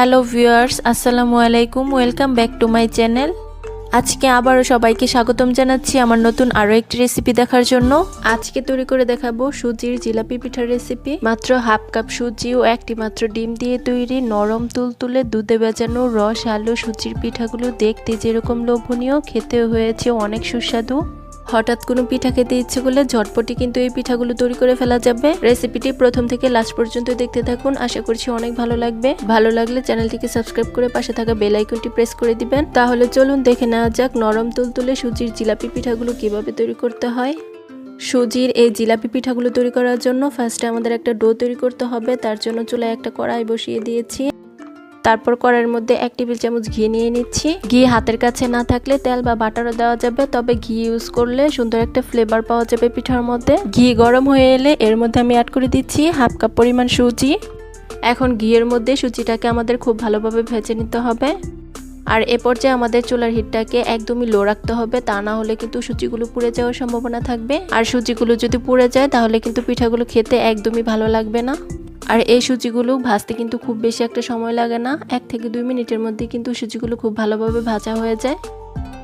Hello viewers আসসালামু আলাইকুম welcome back to my channel আজকে আবারও সবাইকে স্বাগতম জানাচ্ছি আমার নতুন আরও একটি রেসিপি দেখার জন্য। আজকে তৈরি করে দেখাবো সুজির জিলাপি পিঠার রেসিপি মাত্র হাফ কাপ সুজি ও একটি মাত্র ডিম দিয়ে তৈরি নরম তুলতুলে দুধে বেজানো রস, আলু, সুজির পিঠাগুলো দেখতে যেরকম লোভনীয়, খেতেও হয়েছে অনেক সুস্বাদু। হঠাৎ কোনো পিঠা খেতে ইচ্ছে করলে ঝটপটি কিন্তু এই পিঠাগুলো তৈরি করে ফেলা যাবে। রেসিপিটি প্রথম থেকে লাস্ট পর্যন্ত দেখতে থাকুন। আশা করছি অনেক ভালো লাগবে। ভালো লাগলে চ্যানেলটিকে সাবস্ক্রাইব করে পাশে থাকা বেল আইকনটি প্রেস করে দিবেন। তাহলে চলুন দেখে নেওয়া যাক নরম তুলতুলে সুজির জিলাপি পিঠাগুলো কীভাবে তৈরি করতে হয়। সুজির এই জিলাপি পিঠাগুলো তৈরি করার জন্য ফার্স্টে আমাদের একটা ডো তৈরি করতে হবে। তার জন্য চুলায় একটা কড়াই বসিয়ে দিয়েছি। তারপর কড়াইয়ের মধ্যে এক টেবিল চামচ ঘি নিয়ে নিচ্ছি। ঘি হাতের কাছে না থাকলে তেল বা বাটারও দেওয়া যাবে, তবে ঘি ইউজ করলে সুন্দর একটা ফ্লেভার পাওয়া যাবে পিঠার মধ্যে। ঘি গরম হয়ে এলে এর মধ্যে আমি অ্যাড করে দিচ্ছি হাফ কাপ পরিমাণ সুজি। এখন ঘিয়ের মধ্যে সুজিটাকে আমাদের খুব ভালোভাবে ভেজে নিতে হবে। আর এ পর্যায়ে আমাদের চুলার হিটটাকে একদমই লো রাখতে হবে, তা না হলে কিন্তু সুজিগুলো পুড়ে যাওয়ার সম্ভাবনা থাকবে। আর সুজিগুলো যদি পুড়ে যায়, তাহলে কিন্তু পিঠাগুলো খেতে একদমই ভালো লাগবে না। আর এই সুজিগুলো ভাজতে কিন্তু খুব বেশি একটা সময় লাগে না। এক থেকে দুই মিনিটের মধ্যে কিন্তু সুজিগুলো খুব ভালোভাবে ভাজা হয়ে যায়।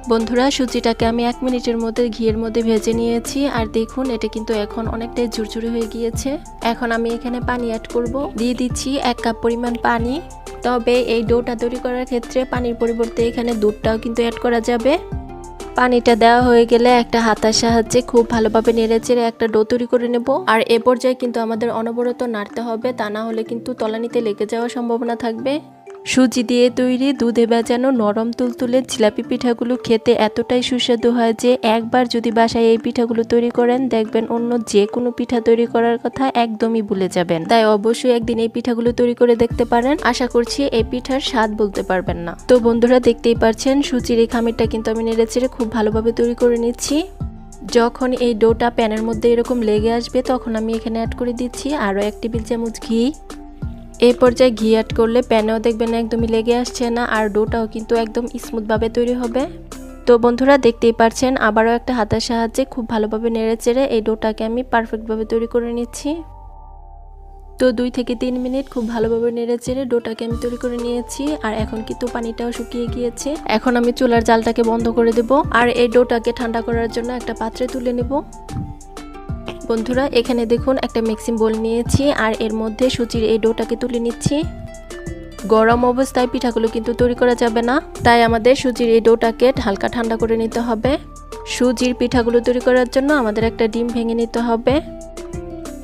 বন্ধুরা, সুজিটাকে আমি এক মিনিটের মধ্যে ঘিয়ের মধ্যে ভেজে নিয়েছি। আর দেখুন, এটা কিন্তু এখন অনেকটাই ঝুরঝুরে হয়ে গিয়েছে। এখন আমি এখানে পানি অ্যাড করব। দিয়ে দিচ্ছি এক কাপ পরিমাণ পানি। তবে এই ডোটা তৈরি করার ক্ষেত্রে পানির পরিবর্তে এখানে দুধটাও কিন্তু অ্যাড করা যাবে। পানিটা দেওয়া হয়ে গেলে একটা হাতার সাহায্যে খুব ভালোভাবে নেড়ে চেড়ে একটা ডো তৈরি করে নেব। আর এ পর্যায়ে কিন্তু আমাদের অনবরত নাড়তে হবে, তা না হলে কিন্তু তলানিতে লেগে যাওয়ার সম্ভাবনা থাকবে। সুজি দিয়ে তৈরি দুধে ভেজানো নরম তুলতুলে জিলাপি পিঠাগুলো খেতে এতটাই সুস্বাদু হয় যে একবার যদি বাসায় এই পিঠাগুলো তৈরি করেন, দেখবেন অন্য যে কোনো পিঠা তৈরি করার কথা একদমই ভুলে যাবেন। তাই অবশ্যই একদিন এই পিঠাগুলো তৈরি করে দেখতে পারেন। আশা করছি এই পিঠার স্বাদ বলতে পারবেন না। তো বন্ধুরা, দেখতেই পাচ্ছেন, সুজির এই খামিরটা কিন্তু আমি নেড়ে চেড়ে খুব ভালোভাবে তৈরি করে নিচ্ছি। যখন এই ডোটা প্যানের মধ্যে এরকম লেগে আসবে, তখন আমি এখানে অ্যাড করে দিচ্ছি আরও এক টেবিল চামচ ঘি। এই পর্যায়ে ঘি অ্যাড করলে প্যানেও দেখবেন একদমই লেগে আসছে না, আর ডোটাও কিন্তু একদম স্মুথভাবে তৈরি হবে। তো বন্ধুরা দেখতেই পারছেন, আবারও একটা হাতের সাহায্যে খুব ভালোভাবে নেড়ে চেড়ে এই ডোটাকে আমি পারফেক্টভাবে তৈরি করে নিচ্ছি। তো দুই থেকে তিন মিনিট খুব ভালোভাবে নেড়ে চেড়ে ডোটাকে আমি তৈরি করে নিয়েছি, আর এখন কিন্তু পানিটাও শুকিয়ে গিয়েছে। এখন আমি চুলার জালটাকে বন্ধ করে দেব, আর এই ডোটাকে ঠান্ডা করার জন্য একটা পাত্রে তুলে নেব। বন্ধুরা, এখানে দেখুন একটা মিক্সিং বোল নিয়েছি আর এর মধ্যে সুজির এই ডোটাকে তুলে নিচ্ছি। গরম অবস্থায় পিঠাগুলো কিন্তু তৈরি করা যাবে না, তাই আমাদের সুজির এই ডোটাকে হালকা ঠান্ডা করে নিতে হবে। সুজির পিঠাগুলো তৈরি করার জন্য আমাদের একটা ডিম ভেঙে নিতে হবে।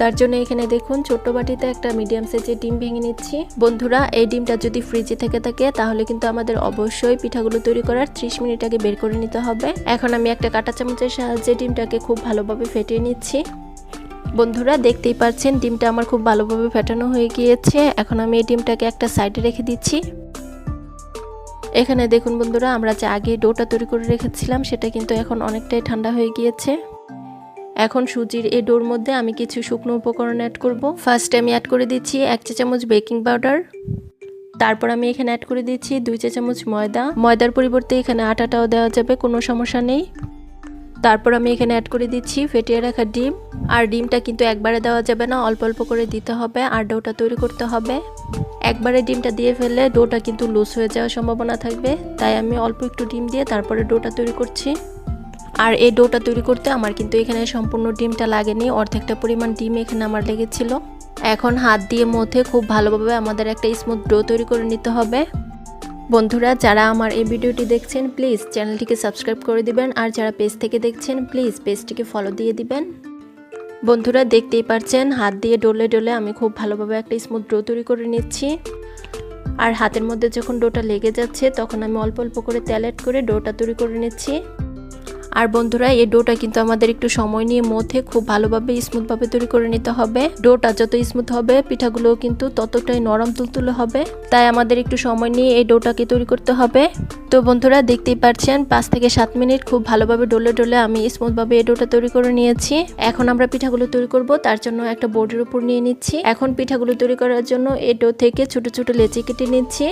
তার জন্য এখানে দেখুন ছোট্ট বাটিতে একটা মিডিয়াম সাইজের ডিম ভেঙে নিচ্ছি। বন্ধুরা, এই ডিমটা যদি ফ্রিজে থেকে থাকে, তাহলে কিন্তু আমাদের অবশ্যই পিঠাগুলো তৈরি করার 30 মিনিট আগে বের করে নিতে হবে। এখন আমি একটা কাঁটা চামচের সাহায্যে ডিমটাকে খুব ভালোভাবে ফেটিয়ে নিচ্ছি। বন্ধুরা দেখতেই পাচ্ছেন, ডিমটা আমার খুব ভালোভাবে ফেটানো হয়ে গিয়েছে। এখন আমি এই ডিমটাকে একটা সাইডে রেখে দিচ্ছি। এখানে দেখুন বন্ধুরা, আমরা যে আগে ডোটা তৈরি করে রেখেছিলাম, সেটা কিন্তু এখন অনেকটাই ঠান্ডা হয়ে গিয়েছে। এখন সুজির এই ডোর মধ্যে আমি কিছু শুকনো উপকরণ অ্যাড করব। ফার্স্টে আমি অ্যাড করে দিচ্ছি এক চা চামচ বেকিং পাউডার তারপর আমি এখানে অ্যাড করে দিচ্ছি দুই চা চামচ ময়দা। ময়দার পরিবর্তে এখানে আটাটাও দেওয়া যাবে, কোনো সমস্যা নেই। তারপর আমি এখানে অ্যাড করে দিচ্ছি, ফেটিয়ে রাখা ডিম। আর ডিমটা কিন্তু একবারে দেওয়া যাবে না, অল্প অল্প করে দিতে হবে আর ডোটা তৈরি করতে হবে। একবারে ডিমটা দিয়ে ফেললে ডোটা কিন্তু লুজ হয়ে যাওয়ার সম্ভাবনা থাকবে। তাই আমি অল্প একটু ডিম দিয়ে তারপরে ডোটা তৈরি করছি। আর এই ডোটা তৈরি করতে আমার কিন্তু এখানে সম্পূর্ণ ডিমটা লাগেনি, অর্ধেকটা পরিমাণ ডিম এখানে আমার লেগেছিল। এখন হাত দিয়ে মধ্যে খুব ভালোভাবে আমাদের একটা স্মুথ ডো তৈরি করে নিতে হবে। বন্ধুরা, যারা আমার এই ভিডিওটি দেখছেন প্লিজ চ্যানেলটিকে সাবস্ক্রাইব করে দিবেন, আর যারা পেজ থেকে দেখছেন প্লিজ পেজটিকে ফলো দিয়ে দিবেন। বন্ধুরা, দেখতেই পারছেন হাত দিয়ে ডলে ডলে আমি খুব ভালোভাবে একটা স্মুথ ডো তৈরি করে নিচ্ছি। আর হাতের মধ্যে যখন ডোটা লেগে যাচ্ছে, তখন আমি অল্প অল্প করে তেল অ্যাড করে ডোটা তৈরি করে নিচ্ছি। আর বন্ধুরা, এই ডোটা কিন্তু আমাদের একটু সময় নিয়ে মধ্যে খুব ভালোভাবে স্মুথভাবে তৈরি করে নিতে হবে। ডোটা যত স্মুথ হবে, পিঠাগুলোও কিন্তু ততটাই নরম তুলতুলে হবে। তাই আমাদের একটু সময় নিয়ে এই ডোটাকে তৈরি করতে হবে। তো বন্ধুরা, দেখতেই পাচ্ছেন, পাঁচ থেকে সাত মিনিট খুব ভালোভাবে ডলে ডোলে আমি স্মুথভাবে এই ডোটা তৈরি করে নিয়েছি। এখন আমরা পিঠাগুলো তৈরি করব, তার জন্য একটা বোর্ডের উপর নিয়ে নিচ্ছি। এখন পিঠাগুলো তৈরি করার জন্য এই ডো থেকে ছোট ছোট লেচি কেটে নিচ্ছি।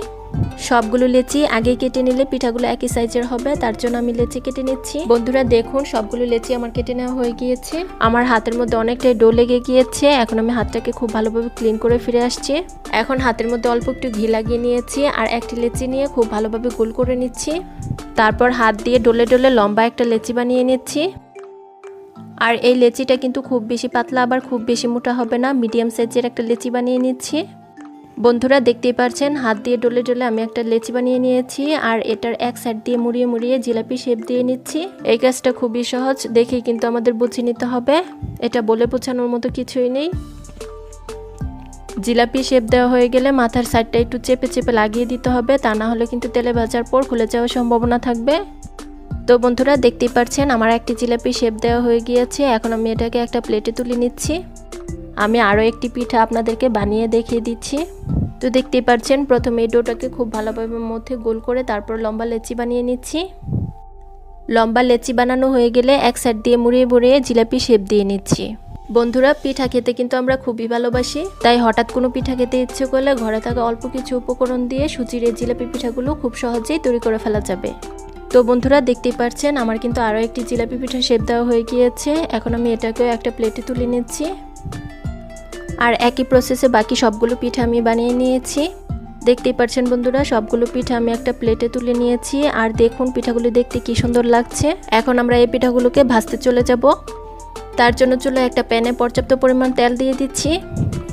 সবগুলো লেচি আগে কেটে নিলে পিঠাগুলো একই সাইজের হবে, তার জন্য আমি লেচি কেটে নিচ্ছি। বন্ধুরা, দেখুন, সবগুলো লেচি আমার কেটে নেওয়া হয়ে গিয়েছে। আমার হাতের মধ্যে অনেকটাই ডো লেগে গিয়েছে, এখন আমি হাতটাকে খুব ভালোভাবে ক্লিন করে ফিরে আসছি। এখন হাতের মধ্যে অল্প একটু ঘি লাগিয়ে নিয়েছি আর একটি লেচি নিয়ে খুব ভালোভাবে গোল করে নিচ্ছি। তারপর হাত দিয়ে ডলে ডলে লম্বা একটা লেচি বানিয়ে নিচ্ছি। আর এই লেচিটা কিন্তু খুব বেশি পাতলা, আবার খুব বেশি মোটা হবে না, মিডিয়াম সাইজের একটা লেচি বানিয়ে নিচ্ছি। বন্ধুরা দেখতেই পারছেন, হাত দিয়ে ডলে ডলে আমি একটা লেচি বানিয়ে নিয়েছি আর এটার এক সাইড দিয়ে মুড়িয়ে মুড়িয়ে জিলাপি শেপ দিয়ে নিচ্ছি। এই কাজটা খুবই সহজ, দেখেই কিন্তু আমাদের বুঝিয়ে নিতে হবে। এটা বলে বোঝানোর মতো কিছুই নেই। জিলাপি শেপ দেওয়া হয়ে গেলে মাথার সাইডটা একটু চেপে চেপে লাগিয়ে দিতে হবে, তা না হলে কিন্তু তেলে ভাজার পর খুলে যাওয়ার সম্ভাবনা থাকবে। তো বন্ধুরা দেখতেই পাচ্ছেন আমার একটি জিলাপি শেপ দেওয়া হয়ে গিয়েছে, এখন আমি এটাকে একটা প্লেটে তুলে নিচ্ছি। আমি আরও একটি পিঠা আপনাদেরকে বানিয়ে দেখিয়ে দিচ্ছি। তো দেখতেই পাচ্ছেন প্রথমে এই ডোটাকে খুব ভালোভাবে মধ্যে গোল করে তারপর লম্বা লেচি বানিয়ে নিচ্ছি। লম্বা লেচি বানানো হয়ে গেলে এক সাইড দিয়ে মুড়িয়ে মুড়িয়ে জিলাপি শেপ দিয়ে নিচ্ছি। বন্ধুরা, পিঠা খেতে কিন্তু আমরা খুবই ভালোবাসি, তাই হঠাৎ কোনো পিঠা খেতে ইচ্ছে করলে ঘরে থাকা অল্প কিছু উপকরণ দিয়ে সুজির এই জিলাপি পিঠাগুলো খুব সহজেই তৈরি করে ফেলা যাবে। তো বন্ধুরা, দেখতেই পাচ্ছেন আমার কিন্তু আরও একটি জিলাপি পিঠা শেপ দেওয়া হয়ে গিয়েছে। এখন আমি এটাকেও একটা প্লেটে তুলে নিচ্ছি। আর একই প্রসেসে বাকি সবগুলো পিঠা আমি বানিয়ে নিয়েছি। দেখতেই পাচ্ছেন বন্ধুরা, সবগুলো পিঠা আমি একটা প্লেটে তুলে নিয়েছি। আর দেখুন পিঠাগুলো দেখতে কি সুন্দর লাগছে। এখন আমরা এই পিঠাগুলোকে ভাজতে চলে যাব। তার জন্য চুলে একটা প্যানে পর্যাপ্ত পরিমাণ তেল দিয়ে দিচ্ছি।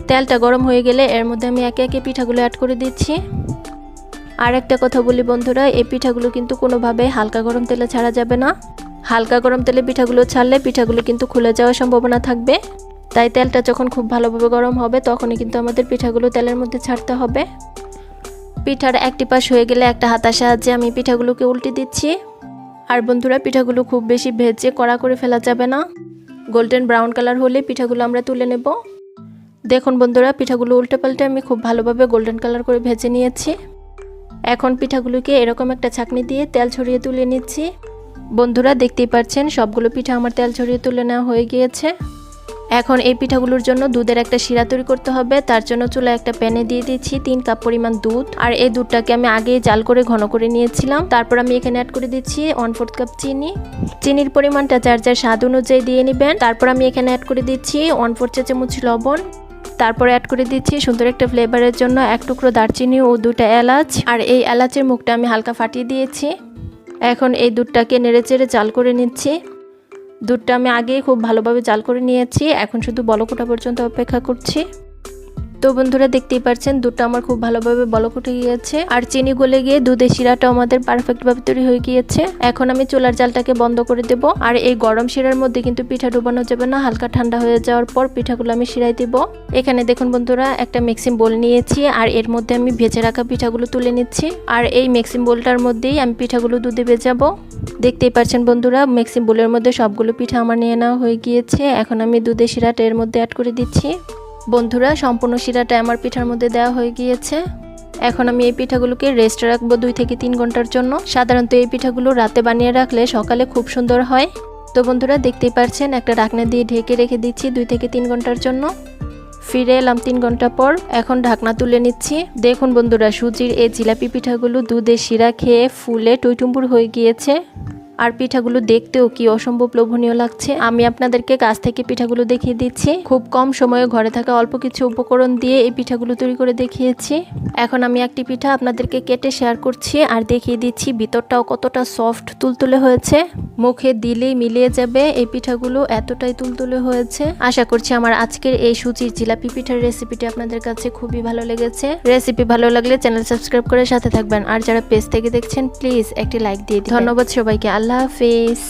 তেলটা গরম হয়ে গেলে এর মধ্যে আমি একে একে পিঠাগুলো অ্যাড করে দিচ্ছি। আর একটা কথা বলি বন্ধুরা, এই পিঠাগুলো কিন্তু কোনোভাবে হালকা গরম তেলে ছাড়া যাবে না। হালকা গরম তেলে পিঠাগুলো ছাড়লে পিঠাগুলো কিন্তু খুলে যাওয়ার সম্ভাবনা থাকবে। তাই তেলটা যখন খুব ভালোভাবে গরম হবে, তখনই কিন্তু আমাদের পিঠাগুলো তেলের মধ্যে ছাড়তে হবে। পিঠার একটি পাশ হয়ে গেলে একটা হাতার সাহায্যে আমি পিঠাগুলোকে উল্টে দিচ্ছি। আর বন্ধুরা, পিঠাগুলো খুব বেশি ভেজে কড়া করে ফেলা যাবে না। গোল্ডেন ব্রাউন কালার হলে পিঠাগুলো আমরা তুলে নেব। দেখুন বন্ধুরা, পিঠাগুলো উল্টে পাল্টে আমি খুব ভালোভাবে গোল্ডেন কালার করে ভেজে নিয়েছি। এখন পিঠাগুলোকে এরকম একটা ছাকনি দিয়ে তেল ছড়িয়ে তুলে নিচ্ছি। বন্ধুরা, দেখতেই পাচ্ছেন, সবগুলো পিঠা আমার তেল ছড়িয়ে তুলে নেওয়া হয়ে গিয়েছে। এখন এই পিঠাগুলোর জন্য দুধের একটা শিরা তৈরি করতে হবে। তার জন্য চুলা একটা প্যানে দিয়ে দিচ্ছি তিন কাপ পরিমাণ দুধ। আর এই দুধটাকে আমি আগে জাল করে ঘন করে নিয়েছিলাম। তারপর আমি এখানে অ্যাড করে দিচ্ছি ওয়ান ফোর্থ কাপ চিনি। চিনির পরিমাণটা যার যার স্বাদ অনুযায়ী দিয়ে নেবেন। তারপর আমি এখানে অ্যাড করে দিচ্ছি ওয়ান ফোর চা চামচ লবণ। তারপরে অ্যাড করে দিচ্ছি সুন্দর একটা ফ্লেভারের জন্য এক টুকরো দারচিনি ও দুটা এলাচ। আর এই এলাচের মুখটা আমি হালকা ফাটিয়ে দিয়েছি। এখন এই দুধটাকে নেড়ে চেড়ে জাল করে নিচ্ছি। দুধটা আমি আগেই খুব ভালোভাবে জাল করে নিয়েছি। এখন শুধু বলকোটা পর্যন্ত অপেক্ষা করছি। তো বন্ধুরা দেখতেই পাচ্ছেন দুধটা আমার খুব ভালোভাবে বলক উঠে গিয়েছে। আর চিনি গলে গিয়ে দুধের শিরাটা আমাদের পারফেক্টভাবে তৈরি হয়ে গিয়েছে। এখন আমি চুলার জালটাকে বন্ধ করে দেব। আর এই গরম শিরার মধ্যে কিন্তু পিঠা ডুবানো যাবে না, হালকা ঠান্ডা হয়ে যাওয়ার পর পিঠাগুলো আমি শিরাই দিব। এখানে দেখুন বন্ধুরা, একটা মিক্সিং বোল নিয়েছি, আর এর মধ্যে আমি ভেজে রাখা পিঠাগুলো তুলে নিচ্ছি। আর এই মিক্সিং বোলটার মধ্যেই আমি পিঠাগুলো দুধে ভেজাবো। দেখতেই পাচ্ছেন বন্ধুরা মিক্সিং বোলের মধ্যে সবগুলো পিঠা আমার নিয়ে নেওয়া হয়ে গিয়েছে। এখন আমি দুধের শিরাটা এর মধ্যে অ্যাড করে দিচ্ছি। বন্ধুরা, সম্পূর্ণ শিরাটা আমার পিঠার মধ্যে দেওয়া হয়ে গিয়েছে। এখন আমি এই পিঠাগুলোকে রেস্ট রাখব দুই থেকে তিন ঘণ্টার জন্য। সাধারণত এই পিঠাগুলো রাতে বানিয়ে রাখলে সকালে খুব সুন্দর হয়। তো বন্ধুরা, দেখতেই পারছেন, একটা ঢাকনা দিয়ে ঢেকে রেখে দিচ্ছি দুই থেকে তিন ঘণ্টার জন্য। ফিরে এলাম তিন ঘণ্টা পর। এখন ঢাকনা তুলে নিচ্ছি। দেখুন বন্ধুরা, সুজির এই জিলাপি পিঠাগুলো দুধে শিরা খেয়ে ফুলে টইটুম্বুর হয়ে গিয়েছে। আর পিঠাগুলো দেখতেও কি অসম্ভব লোভনীয় লাগছে। আমি আপনাদেরকে কাছ থেকে পিঠাগুলো দেখিয়ে দিচ্ছি। খুব কম সময়ে ঘরে থাকা অল্প কিছু উপকরণ দিয়ে এই পিঠাগুলো তৈরি করে দেখিয়েছি। এখন আমি একটি পিঠা আপনাদেরকে কেটে শেয়ার করছি আর দেখিয়ে দিচ্ছি ভিতরটাও কতটা সফট তুলতুলে হয়েছে। মুখে দিলেই মিলিয়ে যাবে এই পিঠাগুলো এতটাই তুলতুলে হয়েছে। আশা করছি আমার আজকের এই সুচির জিলাপি পিঠার রেসিপিটি আপনাদের কাছে খুবই ভালো লেগেছে। রেসিপি ভালো লাগলে চ্যানেল সাবস্ক্রাইব করে সাথে থাকবেন। আর যারা পেজ থেকে দেখছেন, প্লিজ একটি লাইক দিয়ে ধন্যবাদ সবাইকে। আল্লাহ হাফিজ।